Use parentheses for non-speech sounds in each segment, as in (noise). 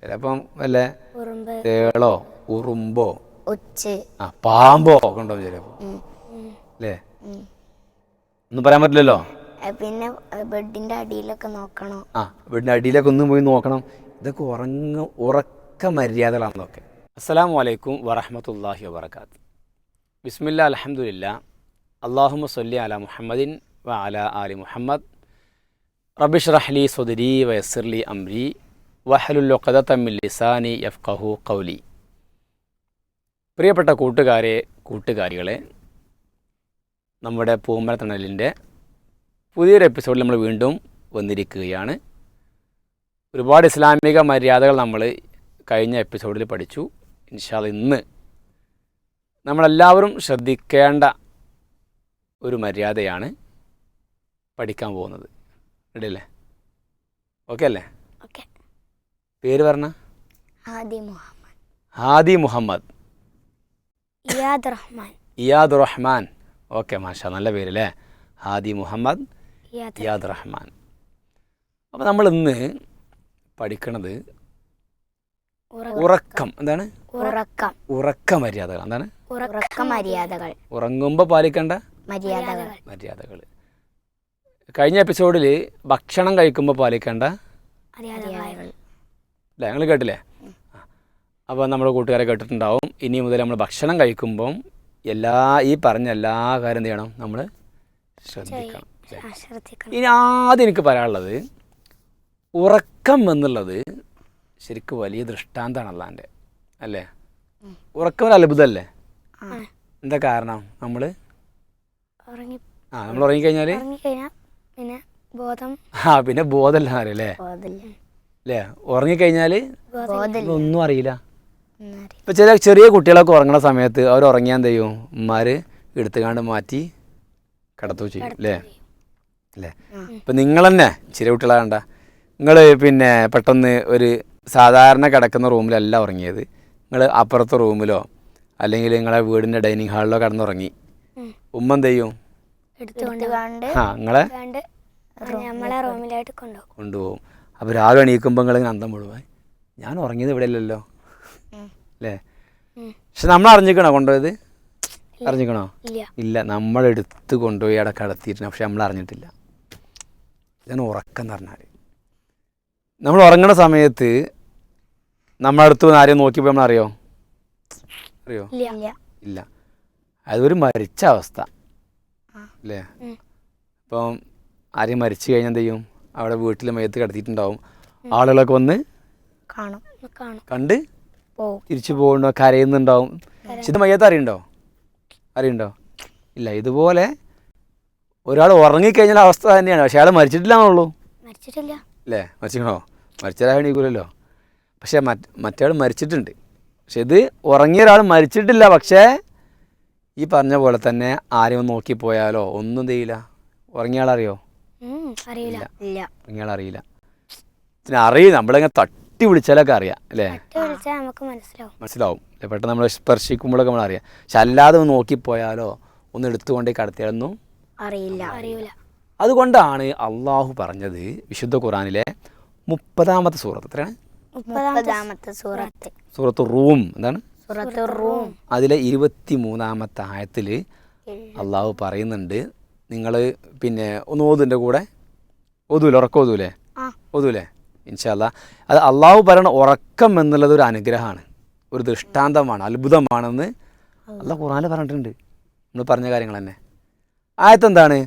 ചിലപ്പം വല്ല തേളോ ഉറുമ്പോ. ആ പാമ്പോ ഒക്കെ ഉണ്ടാവും ചിലപ്പോ. അല്ലേ? ഒന്നും പറയാൻ പറ്റില്ലല്ലോ? പിന്നെ ബെഡിന്റെ അടിയിലൊക്കെ നോക്കണം. ആ ബെഡിന്റെ അടിയിലൊക്കെ ഒന്നും പോയി നോക്കണം. ഇതൊക്കെ ഉറങ്ങ ഉറക്ക മര്യാദകളാണെന്നൊക്കെ അസ്സലാമു വലൈക്കും വറഹമത്തല്ലാഹി വബർക്കാത്ത് ബിസ്മില്ല അലഹമുല്ല അള്ളാഹുമ സൊല്ലി അല മുഹമ്മദിൻ വ അല ആലി മുഹമ്മദ്. റബിഷ് റഹ്ലി സുദരി വയസ്സിർലി അംരി. വഹലുല്ലൊക്കത തമ്മിൽ ലിസാനി യഫ്കഹു കൗലി പ്രിയപ്പെട്ട കൂട്ടുകാരെ കൂട്ടുകാരികളെ നമ്മുടെ പൂമരത്തണലിന്റെ പുതിയൊരു എപ്പിസോഡിൽ നമ്മൾ വീണ്ടും വന്നിരിക്കുകയാണ്. ഒരുപാട് ഇസ്ലാമിക മര്യാദകൾ നമ്മൾ കഴിഞ്ഞ എപ്പിസോഡിൽ പഠിച്ചു. ഇൻഷാൽ ഇന്ന് നമ്മളെല്ലാവരും ശ്രദ്ധിക്കേണ്ട ഒരു മര്യാദയാണ് പഠിക്കാൻ പോകുന്നത്. റെഡിയല്ലേ ഓക്കെ അല്ലേ? ഓക്കെ പേര് പറഞ്ഞ? ആദി മുഹമ്മദ്. ഹാദി മുഹമ്മദ്. ഇയാദ് റഹ്മാൻ. ഇയാദ് റഹ്മാൻ. ഓക്കെ മാഷ നല്ല പേര് അല്ലേ ഹാദി മുഹമ്മദ് ഇയാദ് ഇയാദ് റഹ്മാൻ. അപ്പോൾ നമ്മൾ ഇന്ന് പഠിക്കണത് ഉറക്കം. എന്താണ്? ഉറക്കം. ഉറക്ക മര്യാദകൾ. എന്താണ്? ഉറക്ക മര്യാദകൾ. ഉറങ്ങുമ്പോൾ പാലിക്കേണ്ട മര്യാദകൾ. മര്യാദകൾ. കഴിഞ്ഞ എപ്പിസോഡിൽ ഭക്ഷണം കഴിക്കുമ്പോൾ പാലിക്കേണ്ട മര്യാദകൾ. അല്ലേ? ഞങ്ങൾ കേട്ടില്ലേ? അപ്പോൾ നമ്മുടെ കൂട്ടുകാരെ കേട്ടിട്ടുണ്ടാവും. ഇനി മുതൽ നമ്മൾ ഭക്ഷണം കഴിക്കുമ്പം എല്ലാ ഈ പറഞ്ഞ എല്ലാ കാര്യം എന്ത് ചെയ്യണം? നമ്മൾ ശ്രദ്ധിക്കണം. ഇനി ആദ്യം എനിക്ക് പറയാനുള്ളത് ഉറക്കം എന്നുള്ളത് ശരിക്കും വലിയ ദൃഷ്ടാന്തമാണ് അല്ലാന്റെ അല്ലേ? ഉറക്കം ഒരു അത്ഭുതമല്ലേ. എന്താ കാരണം? നമ്മൾ ആ നമ്മൾ ഉറങ്ങിക്കഴിഞ്ഞാൽ പിന്നെ ബോധം ആ പിന്നെ ബോധമല്ല അറിയില്ലേ ബോധമില്ല. അല്ലേ ഉറങ്ങിക്കഴിഞ്ഞാൽ ഒന്നും അറിയില്ല. ഇപ്പം ചില ചെറിയ കുട്ടികളൊക്കെ ഉറങ്ങണ സമയത്ത് അവർ ഉറങ്ങിയാൽ എന്ത് ചെയ്യും? ഉമ്മാർ എടുത്തുകാണ്ട് മാറ്റി കിടത്തു ചെയ്യും അല്ലേ അല്ലേ ഇപ്പം നിങ്ങൾ തന്നെ ചെറിയ കുട്ടികളെ കണ്ട നിങ്ങൾ പിന്നെ പെട്ടെന്ന് ഒരു സാധാരണ കിടക്കുന്ന റൂമിലല്ല ഉറങ്ങിയത്. നിങ്ങൾ അപ്പുറത്തെ റൂമിലോ അല്ലെങ്കിൽ നിങ്ങളെ വീടിന്റെ ഡൈനിങ് ഹാളിലോ കിടന്നുറങ്ങി. ഉമ്മ എന്ത് ചെയ്യും? ആ നിങ്ങളെ കൊണ്ടുപോകും. അപ്പോൾ രാവിലെ എണീക്കുമ്പോൾ നിങ്ങളിങ്ങനെ അന്തം മുഴുവൻ ഞാൻ ഉറങ്ങിയത് ഇവിടെ ഇല്ലല്ലോ അല്ലേ. പക്ഷെ നമ്മൾ അറിഞ്ഞിക്കണോ കൊണ്ടുപോയത്? അറിഞ്ഞിക്കണോ? ഇല്ല. ഇല്ല നമ്മളെടുത്ത് കൊണ്ടുപോയി അവിടെ കടത്തിയിട്ടുണ്ട്. പക്ഷെ നമ്മൾ അറിഞ്ഞിട്ടില്ല. ഇതാണ് ഉറക്കം എന്ന് പറഞ്ഞാൽ നമ്മൾ ഉറങ്ങണ സമയത്ത് നമ്മളടുത്ത് വന്ന് ആരെയും നോക്കിയപ്പോൾ നമ്മൾ അറിയോ? അറിയോ ഇല്ല. ഇല്ല. ഇല്ല. അതൊരു മരിച്ച അവസ്ഥ. അല്ലേ അപ്പം ഇപ്പം ആരെയും മരിച്ചു കഴിഞ്ഞാൽ എന്ത് ചെയ്യും? അവിടെ വീട്ടിൽ മയത്ത് കിടത്തിയിട്ടുണ്ടാവും. ആളുകളൊക്കെ വന്ന് കാണും. കാണും. കണ്ട് തിരിച്ചു പോകുന്നുണ്ടോ കരയുന്നുണ്ടാവും. പക്ഷെ ഇത് മയ്യത്ത് അറിയണ്ടോ? അറിയണ്ടോ? ഇല്ല ഇതുപോലെ ഒരാൾ ഉറങ്ങിക്കഴിഞ്ഞാൽ അവസ്ഥ തന്നെയാണ്. പക്ഷെ അയാൾ മരിച്ചിട്ടില്ലാന്നുള്ളൂ. മരിച്ചിട്ടില്ല. അല്ലേ മരിച്ചിക്കണോ മരിച്ചാൽ എണീക്കൂലല്ലോ. പക്ഷെ മറ്റ് മറ്റയാൾ മരിച്ചിട്ടുണ്ട്. പക്ഷെ ഇത് ഉറങ്ങിയ ഒരാൾ മരിച്ചിട്ടില്ല. പക്ഷേ ഈ പറഞ്ഞ പോലെ തന്നെ ആരെയും നോക്കിപ്പോയാലോ? ഒന്നും ചെയ്യില്ല. ഉറങ്ങിയ ആളറിയോ? അറിയില്ല. ഇല്ല. നിങ്ങൾ അറിയില്ല പിന്നെ അറിയും. നമ്മളിങ്ങനെ തട്ടി വിളിച്ചാലൊക്കെ അറിയാം അല്ലേ? നമുക്ക് മനസ്സിലാവും? പെട്ടെന്ന് നമ്മൾ സ്പർശിക്കുമ്പോഴൊക്കെ നമ്മൾ അറിയാം പക്ഷെ അല്ലാതെ ഒന്ന് നോക്കിപ്പോയാലോ ഒന്ന് എടുത്തുകൊണ്ടേ കടത്തിയാലൊന്നും അറിയില്ല. അറിയില്ല. അതുകൊണ്ടാണ് അള്ളാഹു പറഞ്ഞത് വിശുദ്ധ ഖുറാനിലെ മുപ്പതാമത്തെ സൂറത്ത്. എത്രയാണ്? മുപ്പതാമത്തെ സൂറത്ത്. സൂറത്ത് റൂം. എന്താണ്? സൂറത്ത് റൂം. അതിലെ ഇരുപത്തി മൂന്നാമത്തെ ആയത്തിൽ അള്ളാഹു പറയുന്നുണ്ട് നിങ്ങൾ പിന്നെ ഒന്ന് ഓതുന്റെ കൂടെ. ഓതൂല? ഉറക്കം ഓതൂലേ? ഓതൂലേ? ഇൻഷാല്ല അത് അള്ളാഹു പറയണ ഉറക്കം എന്നുള്ളത് ഒരു അനുഗ്രഹമാണ്. ഒരു ദൃഷ്ടാന്തമാണ് അത്ഭുതമാണെന്ന് അല്ല ഖുറാനിൽ പറഞ്ഞിട്ടുണ്ട്. നമ്മൾ പറഞ്ഞ കാര്യങ്ങൾ തന്നെ. ആയത്തെന്താണ്?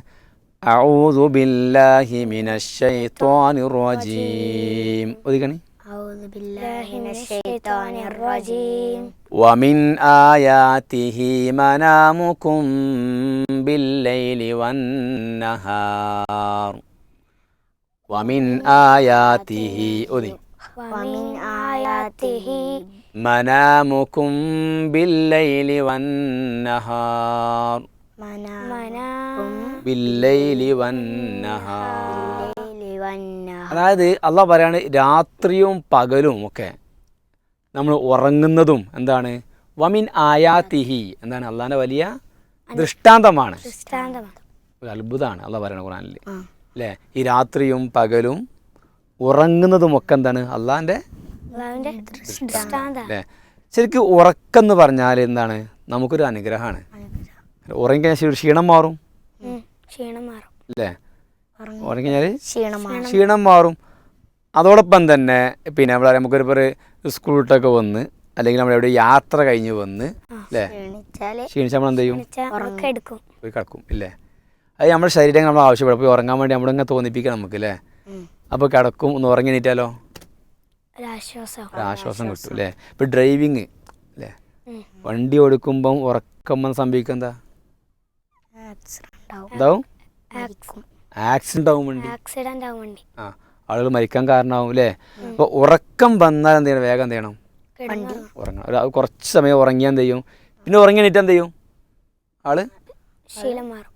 ബില്ലാഹി മിനശ് ശൈത്വാനിർ റജീം. ഒതുക്കണി أعوذ بالله من الشيطان الرجيم. ومن آياته منامكم بالليل والنهار. ومن آياته أذي ومن آياته منامكم بالليل والنهار. منامكم بالليل والنهار. അതായത് അള്ളാഹ് പറയാണ് രാത്രിയും പകലും ഒക്കെ നമ്മൾ ഉറങ്ങുന്നതും എന്താണ്? വമിൻ ആയാതിഹി എന്താണ് അള്ളാന്റെ വലിയ ദൃഷ്ടാന്തമാണ്. ഒരു അത്ഭുതമാണ് അള്ളാഹ് പറയണ ഖുറാനിൽ. അല്ലേ? ഈ രാത്രിയും പകലും ഉറങ്ങുന്നതും ഒക്കെ എന്താണ് അള്ളാന്റെ അല്ലേ? ശരിക്കും ഉറക്കം എന്ന് പറഞ്ഞാൽ എന്താണ്? നമുക്കൊരു അനുഗ്രഹമാണ്. ഉറങ്ങിക്കഴിഞ്ഞാൽ ക്ഷീണം മാറും. ക്ഷീണം മാറും. അല്ലേ? ക്ഷീണമാണ് ക്ഷീണം മാറും. അതോടൊപ്പം തന്നെ പിന്നെ നമ്മൾ നമുക്കൊരു പേര് സ്കൂൾ വിട്ടൊക്കെ വന്ന് അല്ലെങ്കിൽ നമ്മൾ എവിടെ യാത്ര കഴിഞ്ഞ് വന്ന് അല്ലേ ക്ഷീണിച്ചാൽ ക്ഷീണിച്ച് നമ്മൾ എന്ത് ചെയ്യും പോയി കിടക്കും ഇല്ലേ? അത് നമ്മുടെ ശരീരം നമ്മൾ ആവശ്യപ്പെടും. പോയി ഉറങ്ങാൻ വേണ്ടി നമ്മൾ ഇങ്ങനെ തോന്നിപ്പിക്കണം നമുക്ക് അല്ലേ അപ്പോൾ കിടക്കും ഒന്ന് ഉറങ്ങി നീറ്റാലോ ആശ്വാസം കിട്ടും അല്ലേ ഇപ്പം ഡ്രൈവിങ് അല്ലേ വണ്ടി ഓടിക്കുമ്പം ഉറക്കം സംഭവിക്കുക എന്താ എന്താവും? ആക്സിഡന്റ് ആവും വണ്ടി. ആക്സിഡന്റ് ആവും വണ്ടി. ആ ആളുകൾ മരിക്കാൻ കാരണമാവും അല്ലേ അപ്പോൾ ഉറക്കം വന്നാൽ എന്ത് ചെയ്യണം? വേഗം എന്ത് ചെയ്യണം? ഉറങ്ങണം. ഒരു കുറച്ച് സമയം ഉറങ്ങിയാൽ എന്ത് ചെയ്യും? പിന്നെ ഉറങ്ങി എണീറ്റ് എന്ത് ചെയ്യും? ആൾ?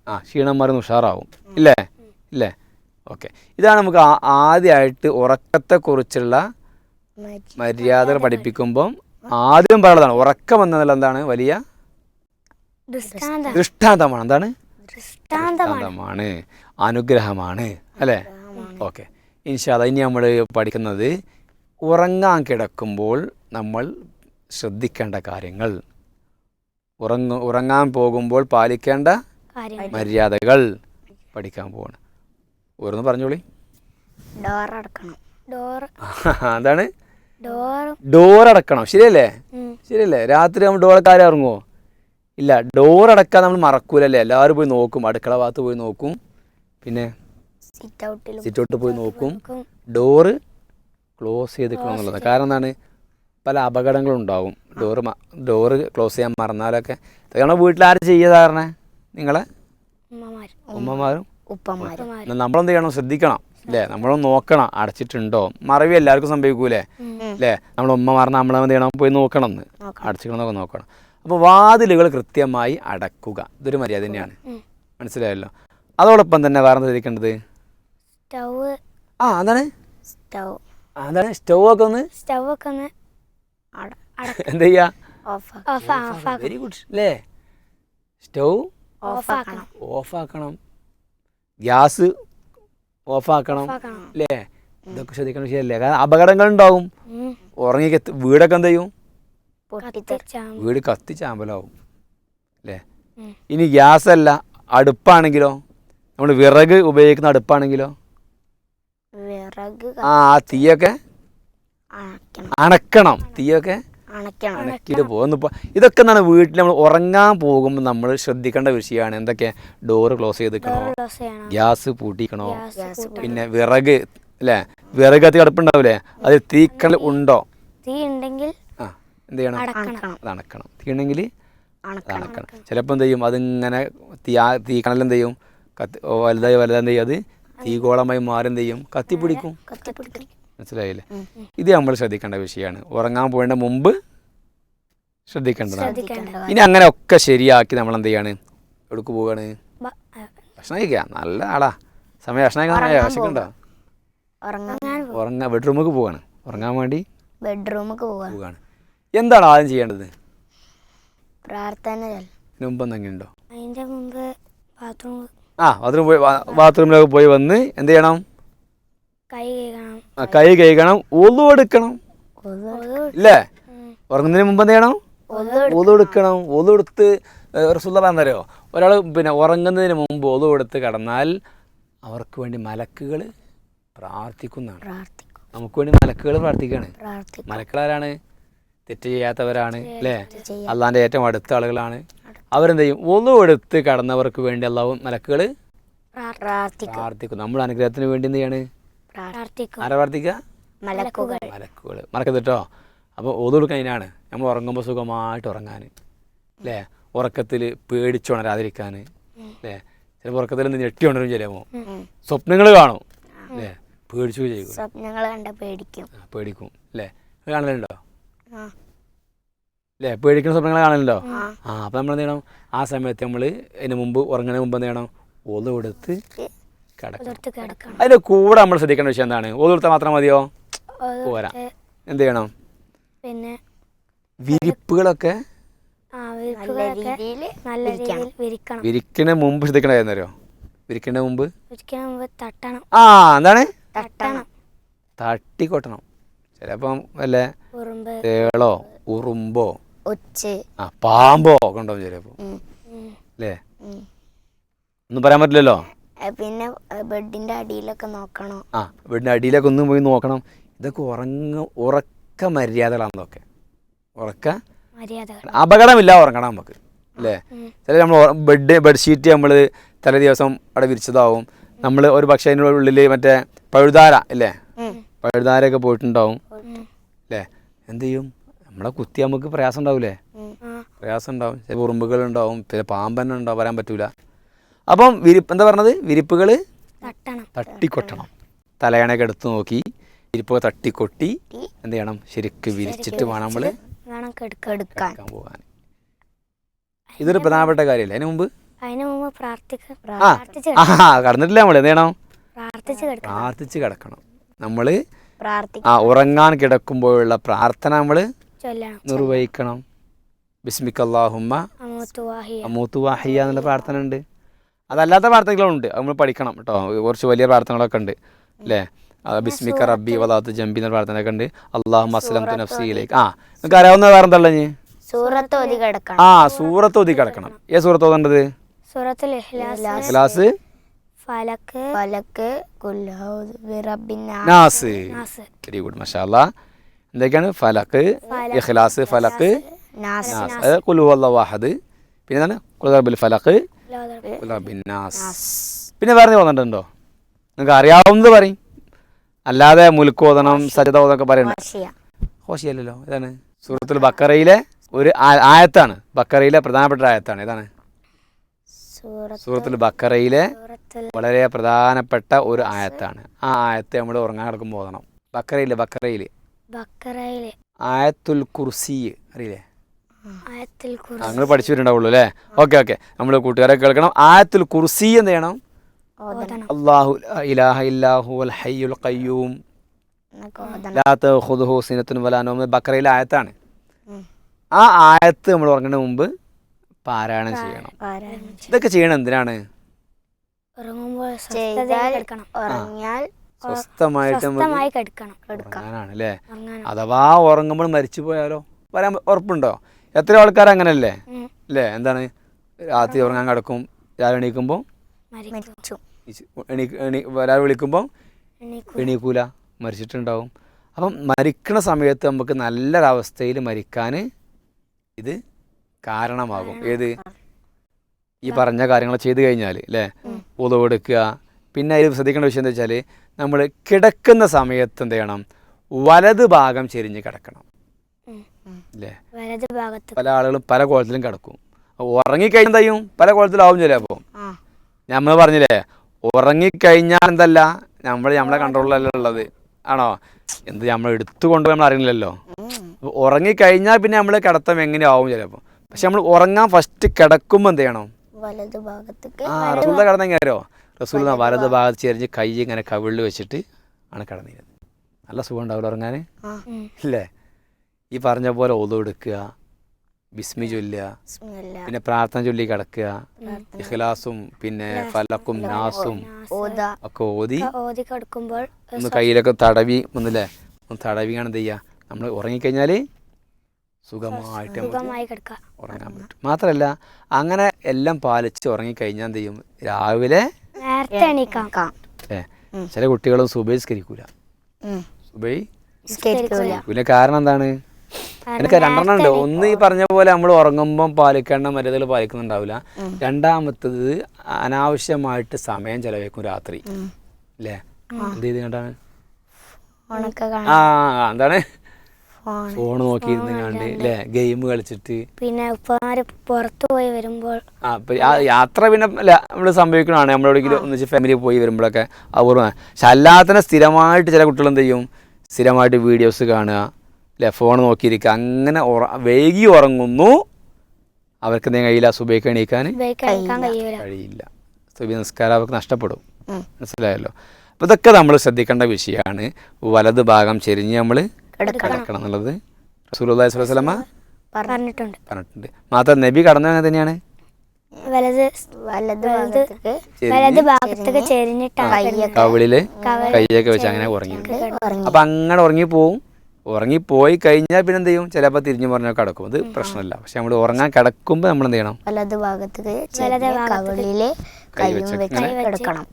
ആ ക്ഷീണം മാറുന്ന ഉഷാറാവും. ഇല്ലേ? ഇല്ലേ? ഓക്കെ. ഇതാണ് നമുക്ക് ആദ്യമായിട്ട് ഉറക്കത്തെക്കുറിച്ചുള്ള മര്യാദകൾ പഠിപ്പിക്കുമ്പം ആദ്യം പറയുന്നതാണ് ഉറക്കം എന്നുള്ള എന്താണ്? വലിയ ദൃഷ്ടാന്തം. ദൃഷ്ടാന്തമാണ്. എന്താണ്? ദൃഷ്ടാന്തമാണ്. അനുഗ്രഹമാണ് അല്ലേ? ഓക്കെ. ഇൻഷാല്ല ഇനി നമ്മൾ പഠിക്കുന്നത് ഉറങ്ങാൻ കിടക്കുമ്പോൾ നമ്മൾ ശ്രദ്ധിക്കേണ്ട കാര്യങ്ങൾ. ഉറങ്ങ ഉറങ്ങാൻ പോകുമ്പോൾ പാലിക്കേണ്ട കാര്യം മര്യാദകൾ പഠിക്കാൻ പോവാണ്. ഓരോന്ന് പറഞ്ഞോളി. ഡോർ അടക്കണം. ഡോർ (laughs) അതാണ്. ഡോർ ഡോർ അടക്കണം. ശരിയല്ലേ? ശരിയല്ലേ? രാത്രി നമ്മൾ ഡോർ കാര്യം ഇറങ്ങുമോ ഇല്ല ഡോർ അടക്കാൻ നമ്മൾ മറക്കൂലല്ലേ? എല്ലാവരും പോയി നോക്കും അടുക്കള ഭാഗത്ത് പോയി നോക്കും. പിന്നെ സിറ്റ് സിറ്റൗട്ട് പോയി നോക്കും. ഡോറ് ക്ലോസ് ചെയ്തിക്കണം എന്നുള്ളത് കാരണം എന്താണ്? പല അപകടങ്ങളും ഉണ്ടാവും ഡോറ് ഡോറ് ക്ലോസ് ചെയ്യാൻ മറന്നാലൊക്കെ. ഇതൊക്കെയാണോ നമ്മുടെ വീട്ടിൽ ആരും ചെയ്യാതാരണേ നിങ്ങളെ? ഉമ്മമാരും. നമ്മളെന്ത് ചെയ്യണം? ശ്രദ്ധിക്കണം. അല്ലേ നമ്മളൊന്ന് നോക്കണം. അടച്ചിട്ടുണ്ടോ? മറവി എല്ലാവർക്കും സംഭവിക്കൂലേ? അല്ലേ നമ്മൾ ഉമ്മ മറന്ന് നമ്മളെന്ത് ചെയ്യണം? പോയി നോക്കണം എന്ന്. അടച്ചിക്കണമെന്നൊക്കെ നോക്കണം. അപ്പോൾ വാതിലുകൾ കൃത്യമായി അടക്കുക. ഇതൊരു മര്യാദ തന്നെയാണ്. മനസ്സിലായല്ലോ? അതോടൊപ്പം തന്നെ വേറെ ശ്രദ്ധിക്കേണ്ടത് സ്റ്റൗ. ആ അതാണ് സ്റ്റവ് അതാണ് സ്റ്റവ് ഒക്കെ ഒന്ന് സ്റ്റവ് ഒക്കെ ഒന്ന് എന്താ ചെയ്യാ വെരി ഗുഡ് അല്ലേ സ്റ്റവ് ഓഫ് ആക്കണം. ഓഫ് ആക്കണം. ഗ്യാസ് ഓഫ് ആക്കണം. ആക്കണം. അല്ലേ ഇതൊക്കെ ശ്രദ്ധിക്കണം ശരിയല്ലേ കാരണം അപകടങ്ങൾ ഉണ്ടാവും. ഉറങ്ങി കത്ത് വീടൊക്കെ എന്ത് ചെയ്യും? വീട് കത്തിച്ചാമ്പലാവും. അല്ലേ ഉം. ഇനി ഗ്യാസ് അല്ല അടുപ്പാണെങ്കിലോ? നമ്മൾ വിറക് ഉപയോഗിക്കുന്ന അടുപ്പാണെങ്കിലോ? വിറക് ആ തീയൊക്കെ? അണക്കണം. അണക്കണം തീയൊക്കെ? അണക്കണം. അണക്കിയിട്ട് പോകുന്നു ഇതൊക്കെ എന്താണ് വീട്ടിൽ നമ്മൾ ഉറങ്ങാൻ പോകുമ്പോൾ നമ്മൾ ശ്രദ്ധിക്കേണ്ട വിഷയമാണ് എന്തൊക്കെ? ഡോറ് ക്ലോസ് ചെയ്തിക്കണോ ക്ലോസ് ചെയ്യണം. ഗ്യാസ് പൂട്ടിക്കണോ? ഗ്യാസ് പിന്നെ വിറക് അല്ലേ വിറക് കത്തി അടുപ്പുണ്ടാവില്ലേ അത് തീക്കൽ ഉണ്ടോ? തീ ഉണ്ടെങ്കിൽ ആ എന്ത് ചെയ്യണം? അത് അണക്കണം. തീ ഉണ്ടെങ്കിൽ അണക്കണം. ചിലപ്പോൾ എന്ത് ചെയ്യും? അതിങ്ങനെ തീ തീക്കണല്ലെന്ത് തീക്കണൽ എന്ത് ചെയ്യും? കത്തി വലുതായി വലുതാന്ത് ചെയ്യും അത്? തീകോളമായി മാറെന്ത് ചെയ്യും? കത്തി പിടിക്കും. കത്തിപ്പിടിക്കും മനസ്സിലായില്ലേ? ഇത് നമ്മൾ ശ്രദ്ധിക്കേണ്ട വിഷയമാണ്. ഉറങ്ങാൻ പോകേണ്ട മുമ്പ് ശ്രദ്ധിക്കേണ്ടതാണ്. ഇനി അങ്ങനെ ഒക്കെ ശരിയാക്കി നമ്മൾ എന്ത് ചെയ്യാണ്? എവിടേക്ക് പോവാണ്? ഭക്ഷണം കഴിക്കുക നല്ല ആളാ. സമയം ഭക്ഷണം കഴിക്കാൻ വിശക്കുണ്ടോ ഉറങ്ങാൻ ബെഡ്റൂമിലേക്ക് പോവാണ്. ഉറങ്ങാൻ വേണ്ടി ബെഡ്റൂമിലേക്ക് പോവാണ്. എന്താണ് ആദ്യം ചെയ്യേണ്ടത്? പ്രാർത്ഥന മുമ്പ് എന്തെങ്കിലും ഉണ്ടോ? അതിന്റെ മുമ്പ് ബാത്റൂം ആ ബാത്റൂം പോയി ബാത്റൂമിലൊക്കെ പോയി വന്ന് എന്ത് ചെയ്യണം? കൈ കഴുകണം. ആ, കൈ കഴുകണം ഒതു എടുക്കണം. ഇല്ലേ? ഉറങ്ങുന്നതിന് മുമ്പ് എന്ത് ചെയ്യണം? ഒതു എടുക്കണം. ഒതു എടുത്ത് ഒരു പറഞ്ഞറിയോ ഒരാൾ പിന്നെ ഉറങ്ങുന്നതിന് മുമ്പ് ഒതു എടുത്ത് കിടന്നാൽ അവർക്ക് വേണ്ടി മലക്കുകൾ പ്രാർത്ഥിക്കുന്നതാണ്. പ്രാർത്ഥിക്കും. നമുക്ക് വേണ്ടി മലക്കുകൾ പ്രാർത്ഥിക്കുകയാണ്. മലക്കുകളാരാണ് മലക്കളാരാണ്? തെറ്റ് ചെയ്യാത്തവരാണ് അല്ലേ അള്ളാന്റെ ഏറ്റവും അടുത്ത ആളുകളാണ്. അവരെന്ത് ചെയ്യും ഒന്നുകൊടുത്ത് കടന്നവർക്ക് വേണ്ടി അള്ളാഹു മലക്കുകൾ പ്രാർത്ഥിക്കും. നമ്മുടെ അനുഗ്രഹത്തിന് വേണ്ടി എന്ത് ചെയ്യാണ്? ആരാ പ്രാർത്ഥിക്കുക മലക്കുകൾ. മലക്കുകൾ. മറക്കരുത് കേട്ടോ അപ്പോൾ ഓതു കൊടുക്കാൻ അതിനാണ് നമ്മൾ ഉറങ്ങുമ്പോൾ സുഖമായിട്ട് ഉറങ്ങാൻ അല്ലേ ഉറക്കത്തിൽ പേടിച്ചുണരാതിരിക്കാൻ അല്ലേ ചിലപ്പോൾ ഉറക്കത്തിൽ എന്ത് ഞെട്ടി ഉണരും ചിലപ്പോൾ സ്വപ്നങ്ങൾ കാണും. അല്ലേ പേടിച്ചു ചെയ്യും സ്വപ്നങ്ങൾ കണ്ട പേടിക്കും. പേടിക്കും. അല്ലേ കാണലുണ്ടോ ആ. അല്ലേ പേടിക്കുന്ന സ്വപ്നങ്ങൾ കാണലുണ്ടോ ആ. ആ അപ്പം നമ്മൾ എന്ത് ചെയ്യണം? ആ സമയത്ത് നമ്മൾ അതിന് മുമ്പ് ഉറങ്ങുന്നതിന് മുമ്പ് എന്ത് ചെയ്യണം? ഒതു കൊടുത്ത് കിടക്കണം. അതിന്റെ കൂടെ നമ്മൾ ശ്രദ്ധിക്കേണ്ട വിഷയം എന്താണ്? ഒതു കൊടുത്താൽ മാത്രം മതിയോ? പോരാ. എന്ത് ചെയ്യണം? പിന്നെ വിരിപ്പുകളൊക്കെ ആ വിരിക്കുകളൊക്കെ നല്ല രീതിയിൽ വിരിക്കണം. മുമ്പ് ശ്രദ്ധിക്കണ കാര്യം വിരിക്കണ മുമ്പ് തട്ടണം. ആ എന്താണ്? തട്ടണം. തട്ടിക്കൊട്ടണം. ചിലപ്പം വല്ല തേളോ ഉറുമ്പോ ഒച്ച്. ആ പാമ്പോ? ഒക്കെ ഉണ്ടാവും ചിലപ്പോൾ അല്ലേ ഒന്നും പറയാൻ പറ്റില്ലല്ലോ? പിന്നെ ബെഡിന്റെ അടിയിലൊക്കെ നോക്കണം. ആ ബെഡിന്റെ അടിയിലൊക്കെ ഒന്നും പോയി നോക്കണം. ഇതൊക്കെ ഉറങ്ങ ഉറക്ക മര്യാദകളാണെന്നൊക്കെ ഉറക്ക? മര്യാദകൾ അപകടമില്ല ഉറങ്ങണം നമുക്ക്. അല്ലേ ചില നമ്മൾ ബെഡ് ബെഡ്ഷീറ്റ് നമ്മൾ തലേ ദിവസം അവിടെ വിരിച്ചതാവും. നമ്മൾ ഒരു പക്ഷേ അതിന്റെ ഉള്ളിൽ മറ്റേ പഴുതാര ഇല്ലേ പഴുതാരയൊക്കെ പോയിട്ടുണ്ടാവും. അല്ലേ എന്ത് ചെയ്യും? നമ്മളെ കുത്തി നമുക്ക് പ്രയാസം ഉണ്ടാവില്ലേ പ്രയാസം ഉണ്ടാവും ചില ഉറുമ്പുകൾ ഉണ്ടാവും പിന്നെ പാമ്പന്നെ ഉണ്ടാവും വരാൻ പറ്റൂല. അപ്പം വിരിപ്പ് എന്താ പറഞ്ഞത്? വിരിപ്പുകൾ തട്ടണം. തട്ടിക്കൊട്ടണം. തലയണയൊക്കെ എടുത്ത് നോക്കി വിരിപ്പ് തട്ടിക്കൊട്ടി എന്ത് ചെയ്യണം? ശരിക്ക് വിരിച്ചിട്ട് വേണം നമ്മൾ പോകാൻ. ഇതൊരു പ്രധാനപ്പെട്ട കാര്യമല്ലേ അതിനു മുമ്പ്? ആ. ആ കടന്നിട്ടില്ല നമ്മൾ എന്ത് ചെയ്യണം? പ്രാർത്ഥിച്ച് കിടക്കണം. നമ്മൾ ആ ഉറങ്ങാൻ കിടക്കുമ്പോഴുള്ള പ്രാർത്ഥന നമ്മൾ നിർവഹിക്കണം. അമൂത്തു വാഹിയ എന്നുള്ള പ്രാർത്ഥന ഉണ്ട് അതല്ലാത്ത പ്രാർത്ഥനകളുണ്ട്. ഉണ്ട് നമ്മൾ പഠിക്കണം കേട്ടോ. കുറച്ച് വലിയ പ്രാർത്ഥനകളൊക്കെ ഉണ്ട്. അല്ലേ ബിസ്മിക്ക റബ്ബി വലാത്ത് ജംബി എന്ന പ്രാർത്ഥനയൊക്കെ ഉണ്ട്. അള്ളാഹു അസ്ലം നഫ്സിയിലേക്ക് ആ നിങ്ങൾക്ക് അറിയാവുന്ന വേറെ എന്താ ഉള്ളത് സൂറത്ത് ഓതി കിടക്കണം. ആ സൂറത്ത് ഒതി കിടക്കണം. ഏ സൂറത്ത് ഓതേണ്ടത്? സൂറത്തുൽ ഇഖ്ലാസ്. ഫലക്ക്. ഫലക്ക് നാസ്. നാസ്. വെരി ഗുഡ് മഷാല്ല എന്തൊക്കെയാണ്? ഫലക്ക് ഇഖ്ലാസ് ഫലക്ക് നാസ്. പിന്നെ എന്താണ് കുലബിൽ ഫലക്ക് നാസ്. പിന്നെ വേറെ തോന്നിട്ടുണ്ടോ നിങ്ങൾക്ക് അറിയാവുന്നത് പറയും. അല്ലാതെ മുൽക്ക് ഓതണം സജത ഓതൊക്കെ പറയണ്ട. ഹോഷിയല്ലോ ഇതാണ്. സൂറത്തുൽ ബക്കറയിലെ ഒരു ആയത്താണ്. ബക്കറയിലെ പ്രധാനപ്പെട്ട ആയത്താണ്. ഇതാണ് സൂറത്ത് സൂറത്തുൽ ബക്കറയിലെ വളരെ പ്രധാനപ്പെട്ട ഒരു ആയത്താണ്. ആ ആയത്തെ നമ്മൾ ഉറങ്ങാൻ കിടക്കുമ്പോൾ ഓതണം. ബക്കറയിലെ ബക്കറയിൽ ബക്കറയിലെ. ആയത്തുൽ കുർസി അറിയില്ലേ? ആയത്തിൽ പഠിച്ചു നിങ്ങൾ പഠിച്ചിട്ടുണ്ടാവുള്ളൂ അല്ലേ? Okay okay. നമ്മൾ കൂട്ടുകാരെ കേൾക്കണം. ആയത്തുൽ കുർസി എന്ത് ചെയ്യണം? അള്ളാഹു ഇലാഹ ഇല്ലാഹു അൽ ഹയ്യുൽ ഖയ്യൂം. ലാ തഖുദുഹു സിനത്തുൻ വലാ നൗമ. ബക്കറയിലെ ആയത്താണ്. ആ ആയത്ത് നമ്മൾ ഉറങ്ങുന്നതിന് മുമ്പ് പാരായണം ചെയ്യണം. ഇതൊക്കെ ചെയ്യണം എന്തിനാണ്? ഉറങ്ങുമ്പോൾ ഉറങ്ങിയാൽ സ്വസ്ഥമായിട്ട് സ്വസ്ഥമായി കിടക്കണം അഥവാ ഉറങ്ങുമ്പോൾ മരിച്ചു പോയാലോ? വരാൻ ഉറപ്പുണ്ടോ? എത്ര ആൾക്കാർ അങ്ങനല്ലേ. അല്ലേ എന്താണ്? രാത്രി ഉറങ്ങാൻ കിടക്കും രാവിലെ എണീക്കുമ്പോൾ രാവിലെ വിളിക്കുമ്പോൾ എണീക്കും എണീക്കൂല. മരിച്ചിട്ടുണ്ടാവും. അപ്പം മരിക്കണ സമയത്ത് നമുക്ക് നല്ലൊരവസ്ഥയിൽ മരിക്കാൻ ഇത് കാരണമാകും. ഏത്? ഈ പറഞ്ഞ കാര്യങ്ങൾ ചെയ്തു കഴിഞ്ഞാൽ അല്ലേ ഉതവെടുക്കുക. പിന്നെ അതിൽ ശ്രദ്ധിക്കേണ്ട വിഷയം എന്താ വെച്ചാൽ നമ്മൾ കിടക്കുന്ന സമയത്ത് എന്ത് ചെയ്യണം? വലത് ഭാഗം ചെരിഞ്ഞ് കിടക്കണം. അല്ലേ പല ആളുകളും പല കോലത്തിലും കിടക്കും. ഉറങ്ങിക്കഴിഞ്ഞാൽ എന്തായും പല കോലത്തിലാവും ചിലപ്പോൾ അപ്പം. നമ്മൾ പറഞ്ഞില്ലേ ഉറങ്ങിക്കഴിഞ്ഞാൽ എന്തല്ല? നമ്മൾ നമ്മളെ കൺട്രോളിലല്ല ഉള്ളത്. ആണോ? എന്ത് നമ്മൾ എടുത്തുകൊണ്ട് നമ്മൾ അറിയില്ലല്ലോ ഉറങ്ങിക്കഴിഞ്ഞാൽ പിന്നെ നമ്മൾ കിടത്തം എങ്ങനെയാവും ചിലപ്പോൾ പക്ഷെ നമ്മൾ ഉറങ്ങാൻ ഫസ്റ്റ് കിടക്കുമ്പോൾ എന്ത് ചെയ്യണം? ആ റസൂല കിടന്നെങ്കിലോ റസൂൽ വലത് ഭാഗത്ത് ചെരിഞ്ഞ് കൈ ഇങ്ങനെ കവിളിൽ വെച്ചിട്ട് ആണ് കിടന്നിരുന്നത്. നല്ല സുഖം ഉണ്ടാവില്ല ഉറങ്ങാൻ. ഇല്ലേ? ഈ പറഞ്ഞ പോലെ ഒതു എടുക്കുക ബിസ്മി ചൊല്ലുക പിന്നെ പ്രാർത്ഥന ചൊല്ലി കിടക്കുക ഇഖ്ലാസും പിന്നെ ഫലക്കും നാസും ഒക്കെ ഓതി. കിടക്കുമ്പോൾ ഒന്ന് കയ്യിലൊക്കെ തടവി ഒന്നില്ലേ? ഒന്ന് തടവിയാണ് എന്ത് ചെയ്യുക? നമ്മൾ ഉറങ്ങിക്കഴിഞ്ഞാൽ സുഖമായിട്ട് ഉറങ്ങാൻ പറ്റും. മാത്രമല്ല അങ്ങനെ എല്ലാം പാലിച്ച് ഉറങ്ങിക്കഴിഞ്ഞാൽ എന്ത് ചെയ്യും? രാവിലെ നേരത്തെ എണീക്കാം. ഏ ചില കുട്ടികളും സുബൈസ്കരിക്കൂല. സുബൈ സ്കരിക്കൂല പിന്നെ കാരണം എന്താണ്? എനിക്ക് രണ്ടെണ്ണം ഉണ്ട്. ഒന്ന് ഈ പറഞ്ഞ പോലെ നമ്മൾ ഉറങ്ങുമ്പം പാലിക്കേണ്ട മര്യാദകൾ പാലിക്കുന്നുണ്ടാവില്ല. രണ്ടാമത്തത് അനാവശ്യമായിട്ട് സമയം ചെലവഴിക്കും രാത്രി. അല്ലേ എന്ത് ചെയ്ത് കണ്ടാണ്? ആ എന്താണ്? ഫോൺ നോക്കി നോക്കിയിരുന്ന് കണ്ട് അല്ലേ ഗെയിം കളിച്ചിട്ട്. പിന്നെ ഉപ്പമാര് പുറത്തു പോയി വരുമ്പോൾ ആ യാത്ര പിന്നെ അല്ല നമ്മൾ സംഭവിക്കണതാണ്. നമ്മളെവിടെയെങ്കിലും ഒന്നിച്ച് ഫാമിലി പോയി വരുമ്പോഴൊക്കെ അപൂർവമാണ് പക്ഷെ അല്ലാത്തന്നെ സ്ഥിരമായിട്ട് ചില കുട്ടികൾ എന്ത് ചെയ്യും? സ്ഥിരമായിട്ട് വീഡിയോസ് കാണുക അല്ലെ ഫോൺ നോക്കിയിരിക്കുക. അങ്ങനെ ഉറ വൈകി ഉറങ്ങുന്നു. അവർക്ക് എന്തെങ്കിലും കഴിയില്ല സുബൈക്ക് എണീക്കാൻ കഴിയില്ല. സുബി നിസ്കാരം അവർക്ക് നഷ്ടപ്പെടും. മനസ്സിലായല്ലോ? അപ്പോൾ ഇതൊക്കെ നമ്മൾ ശ്രദ്ധിക്കേണ്ട വിഷയമാണ്. വലത് ഭാഗം ചെരിഞ്ഞ് നമ്മൾ കിടക്കണം എന്നുള്ളത് റസൂലുള്ളാഹി സ്വല്ലല്ലാഹു അലൈഹി വസല്ലമ പറഞ്ഞിട്ടുണ്ട്. പറഞ്ഞിട്ടുണ്ട്. മാത്രം നബി കടന്നത് അങ്ങനെ തന്നെയാണ്? വലത് വലതു ഭാഗത്തേക്ക് വലത് ഭാഗത്തേക്ക് ചെരിഞ്ഞിട്ടാണ് കിടന്നത്. കവിളിൽ കൈയൊക്കെ വെച്ച് അങ്ങനെ ഉറങ്ങി. പോവും അപ്പൊ അങ്ങനെ ഉറങ്ങി പോവും. ഉറങ്ങിപ്പോയി കഴിഞ്ഞാൽ പിന്നെ എന്ത് ചെയ്യും? ചിലപ്പോൾ തിരിഞ്ഞു പറഞ്ഞാൽ കിടക്കും. അത് പ്രശ്നമില്ല. പക്ഷെ നമ്മൾ ഉറങ്ങാൻ കിടക്കുമ്പോൾ നമ്മൾ എന്ത് ചെയ്യണം? വലത് എടുക്കണം. എടുക്കണം.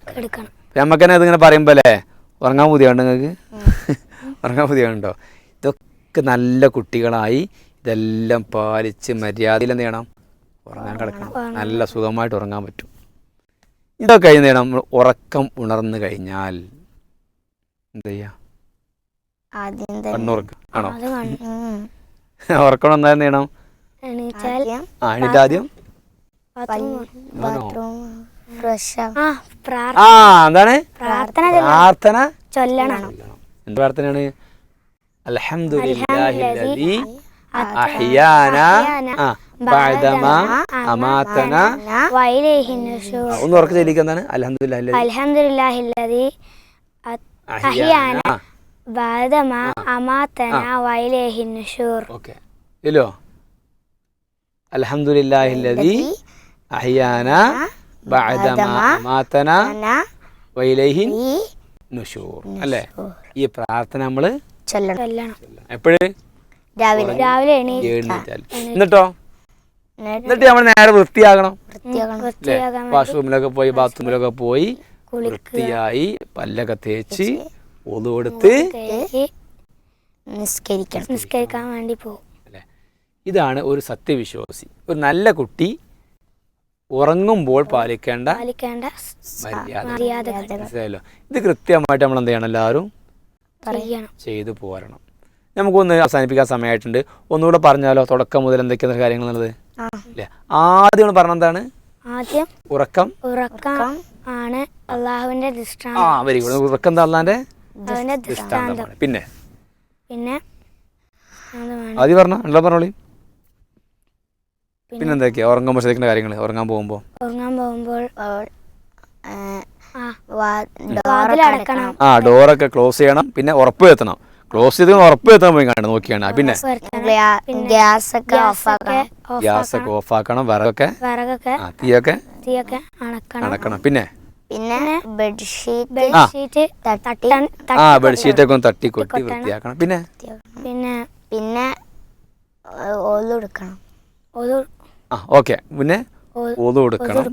അപ്പം നമുക്ക് തന്നെ ഇതിങ്ങനെ പറയുമ്പോൾ അല്ലേ? ഉറങ്ങാൻ പുതിയ നിങ്ങൾക്ക്? ഉറങ്ങാൻ പുതിയുണ്ടോ ഇതൊക്കെ നല്ല കുട്ടികളായി ഇതെല്ലാം പാലിച്ച് മര്യാദയിൽ എന്ത് ചെയ്യണം? ഉറങ്ങാൻ കിടക്കണം. നല്ല സുഖമായിട്ട് ഉറങ്ങാൻ പറ്റും. ഇതൊക്കെ കഴിഞ്ഞ് നേടാം നമ്മൾ ഉറക്കം ഉണർന്നു കഴിഞ്ഞാൽ എന്ത് ചെയ്യാ? കണ്ണുറക്കം. ആണോ? അത് കാണും ഉം. (laughs) ഉറക്കം വന്നാൽ എന്ത് ചെയ്യണം? ആദ്യം? ആ ബാത്റൂം ബാത്റൂം ഫ്രഷ് ആ പ്രാർ- ആ എന്താണ്? പ്രാർത്ഥന. പ്രാർത്ഥന? ചൊല്ലണം. എന്ത് പ്രാർത്ഥനയാണ്? അൽഹംദുലില്ലാഹില്ലദീ അഹിയാന ബഅദമ അമാതന ഒന്ന് ഉറക്കെ ചൊല്ലിക്കുക എന്താണ്? അൽഹംദുലില്ലാഹില്ലദീ അൽഹംദുലില്ലാഹില്ലദി അഹിയാന അമാതന വൈലേഹിന്നുഷൂർ ഓക്കെ. ഇല്ലോ? അൽഹംദുലില്ലാഹില്ലദീ അഹ്യാന ബഅദമ അമാതന നുഷൂർ അല്ലേ? ഈ പ്രാർത്ഥന നമ്മൾ ചൊല്ലണം. ചൊല്ലണം. എപ്പോഴും? രാവിലെ രാവിലെ എന്നിട്ടോ? എന്നിട്ട് നമ്മൾ നേരെ വൃത്തിയാകണം. വാഷ്റൂമിലൊക്കെ പോയി ബാത്റൂമിലൊക്കെ പോയി വൃത്തിയായി പല്ലൊക്കെ തേച്ച് ഒതു കൊടുത്ത് നിസ്കരിക്കണം. നിസ്കരിക്കാൻ വേണ്ടി പോകും. ഇതാണ് ഒരു സത്യവിശ്വാസി. ഒരു നല്ല കുട്ടി ഉറങ്ങുമ്പോൾ പാലിക്കേണ്ട പാലിക്കേണ്ട മര്യാദ മര്യാദകൾ. മനസ്സിലായല്ലോ? ഇത് കൃത്യമായിട്ട് നമ്മൾ എന്ത് ചെയ്യണം എല്ലാവരും? ചെയ്തു പോരണം. നമുക്കൊന്ന് അവസാനിപ്പിക്കാൻ സമയമായിട്ടുണ്ട്. ഒന്നുകൂടെ പറഞ്ഞാലോ തുടക്കം മുതൽ എന്തൊക്കെയാണ് കാര്യങ്ങൾ എന്നുള്ളത്? ആ. അല്ലേ ആദ്യം നമ്മൾ പറഞ്ഞ എന്താണ്? ആദ്യം ഉറക്കം. ഉറക്കം ആണ് അള്ളാഹുവിന്റെ ആ ദൃഷ്ടാന്തം ഗുഡ് ഉറക്കം എന്താ അള്ളാന്റെ? ദൃഷ്ടാന്തമാണ്. പിന്നെ? പിന്നെ ആദ്യം പറഞ്ഞ? പറഞ്ഞോളി? പിന്നെ എന്തൊക്കെയാ ഉറങ്ങുമ്പോൾ ശ്രദ്ധിക്കേണ്ട കാര്യങ്ങൾ ഉറങ്ങാൻ പോകുമ്പോൾ ഉറങ്ങാൻ പോകുമ്പോൾ ആ. ഡോറൊക്കെ അടക്കണം. ആ ഡോറൊക്കെ ക്ലോസ് ചെയ്യണം. പിന്നെ ഉറപ്പ് വരുത്തണം. ക്ലോസ് ചെയ്ത് ഉറപ്പ് വരുത്താൻ പോയി കാണണം നോക്കിയാണ്. പിന്നെ ഗ്യാസ് ഒക്കെ ഓഫ് ആക്കണം വിറകൊക്കെ. തീയൊക്കെ. അണക്കണം. അണക്കണം. പിന്നെ? പിന്നെ ബെഡ്ഷീറ്റ് ആ. ഒന്ന് തട്ടി കൊട്ടി വൃത്തിയാക്കണം. പിന്നെ? പിന്നെ പിന്നെ ഒലെടുക്കണം ആ ഓക്കെ. പിന്നെ ഓതു കൊടുക്കണം.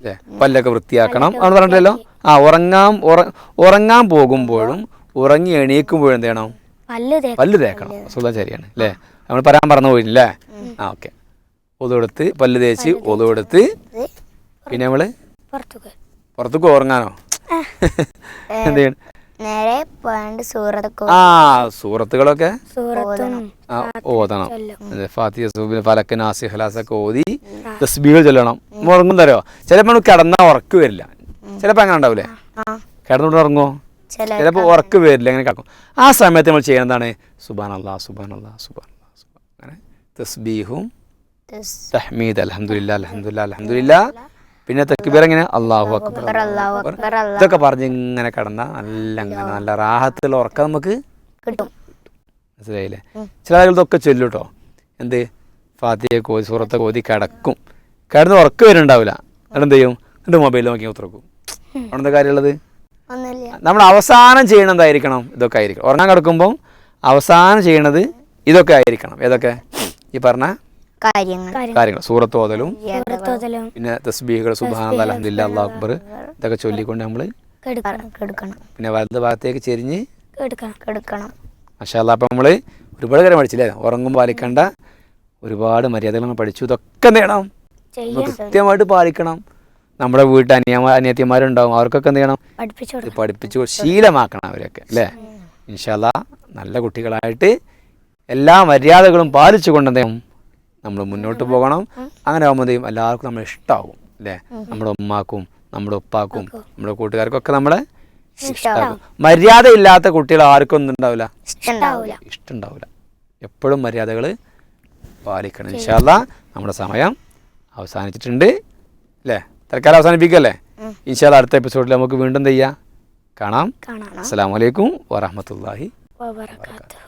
അല്ലേ പല്ലൊക്കെ വൃത്തിയാക്കണം. ആണ് പറഞ്ഞിട്ടല്ലോ ആ ഉറങ്ങാൻ ഉറങ്ങാൻ പോകുമ്പോഴും ഉറങ്ങി എണീക്കുമ്പോഴും എന്ത് ചെയ്യണം? പല്ല് തേക്കണം. സുഖം ശരിയാണ് അല്ലേ? നമ്മൾ പറയാൻ പറഞ്ഞു പോയില്ലേ ആ ഓക്കെ. ഒതു കൊടുത്ത് പല്ല് തേച്ച് ഒതു കൊടുത്ത് പിന്നെ നമ്മൾ പുറത്തേക്ക്. ഉറങ്ങാനോ? എന്ത് ചെയ്യണം? നേരെ പോയാണ്ട് സൂറത്തൊക്കെ ആ സൂറത്തുകളൊക്കെ സൂറത്തും ഓതണം. ഫാത്തിഹ സൂബിന് ഫലക്ക് നാസി ഹലാസൊക്കെ ഓതി തസ്ബീഹ് ചൊല്ലണം. ഉറങ്ങും തരോ? ചിലപ്പോൾ കിടന്നാ ഉറക്ക് വരില്ല. ചിലപ്പോൾ അങ്ങനെ ഉണ്ടാവില്ലേ ആ. കിടന്നുകൊണ്ട് ഉറങ്ങോ? ചില ചിലപ്പോൾ ഉറക്ക് വരില്ല അങ്ങനെ കിടക്കും. ആ സമയത്ത് നമ്മൾ ചെയ്യുന്നതാണ് സുബാൻ അല്ലാ സുബാൻ അല്ലാ സുബാൻ അല്ലാ സുബാൻ അങ്ങനെ തസ്ബീഹും തഹ്മീദ് അലഹമുല്ല അലഹമുല്ല അലഹമുല്ല പിന്നെ തക്ബീർ എങ്ങനെ അള്ളാഹു അക്ബർ. ഇതൊക്കെ പറഞ്ഞ് ഇങ്ങനെ കിടന്ന നല്ല അങ്ങനെ നല്ല റാഹത്തുള്ള ഉറക്കം നമുക്ക് കിട്ടും. മനസ്സിലായില്ലേ? ചില ആളുകൾ ഇതൊക്കെ ചൊല്ലും കേട്ടോ എന്ത്? ഫാത്തിയെ കോതി സൂറത്തെ കോതി കിടക്കും. കിടന്ന് ഉറക്കം വരുന്നുണ്ടാവില്ല. എന്നിട്ട് എന്ത് ചെയ്യും? എന്നിട്ട് മൊബൈൽ നോക്കി ഉത്തരക്കും അവിടെന്താ കാര്യമുള്ളത്? നമ്മൾ അവസാനം ചെയ്യണം എന്തായിരിക്കണം? ഇതൊക്കെ ആയിരിക്കണം. ഉറങ്ങാൻ കിടക്കുമ്പം അവസാനം ചെയ്യണത് ഇതൊക്കെ ആയിരിക്കണം. ഏതൊക്കെ? ഈ പറഞ്ഞ കാര്യങ്ങൾ. കാര്യങ്ങൾ. സൂറത്ത് ഓതലും സൂറത്തോതലും പിന്നെ തസ്ബീഹുകൾ സുബാന അലഹദില്ല അള്ളാഹു അക്ബർ ഇതൊക്കെ ചൊല്ലിക്കൊണ്ട് നമ്മൾ കെടുക്കണം. കെടുക്കണം. പിന്നെ വലത് ഭാഗത്തേക്ക് ചെരിഞ്ഞ് കെടുക്കണം. കെടുക്കണം. മഷാല്ല അപ്പം നമ്മൾ ഒരുപാട് കാര്യം പഠിച്ചില്ലേ? ഉറങ്ങും പാലിക്കേണ്ട ഒരുപാട് മര്യാദകൾ നമ്മൾ പഠിച്ചു. ഇതൊക്കെ എന്ത് ചെയ്യണം? കൃത്യമായിട്ട് പാലിക്കണം. നമ്മുടെ വീട്ടിൽ അനിയ അനിയത്തിമാരുണ്ടാവും. അവർക്കൊക്കെ എന്ത് ചെയ്യണം? പഠിപ്പിച്ചു ശീലമാക്കണം അവരൊക്കെ അല്ലേ? ഇൻഷാല്ല നല്ല കുട്ടികളായിട്ട് എല്ലാ മര്യാദകളും പാലിച്ചുകൊണ്ട് എന്ത് നമ്മൾ മുന്നോട്ട് പോകണം. അങ്ങനെ ആകുമ്പോൾ എന്ത് എല്ലാവർക്കും നമ്മൾ ഇഷ്ടമാകും അല്ലേ? നമ്മുടെ ഉമ്മാക്കും നമ്മുടെ ഉപ്പാക്കും നമ്മുടെ കൂട്ടുകാർക്കും ഒക്കെ നമ്മളെ ഇഷ്ടമാകും മര്യാദ ഇല്ലാത്ത കുട്ടികൾ ആർക്കും ഒന്നും ഉണ്ടാവില്ല ഇഷ്ടമുണ്ടാവില്ല എപ്പോഴും മര്യാദകൾ പാലിക്കണം. ഇൻഷാല്ല നമ്മുടെ സമയം അവസാനിച്ചിട്ടുണ്ട് അല്ലേ? തൽക്കാലം അവസാനിപ്പിക്കല്ലേ? ഇൻഷാല്ല അടുത്ത എപ്പിസോഡിൽ നമുക്ക് വീണ്ടും ചെയ്യാം. കാണാം. അസ്സാം വലൈക്കും വാഹമത്തല്ലാഹി വബറകാതുഹു.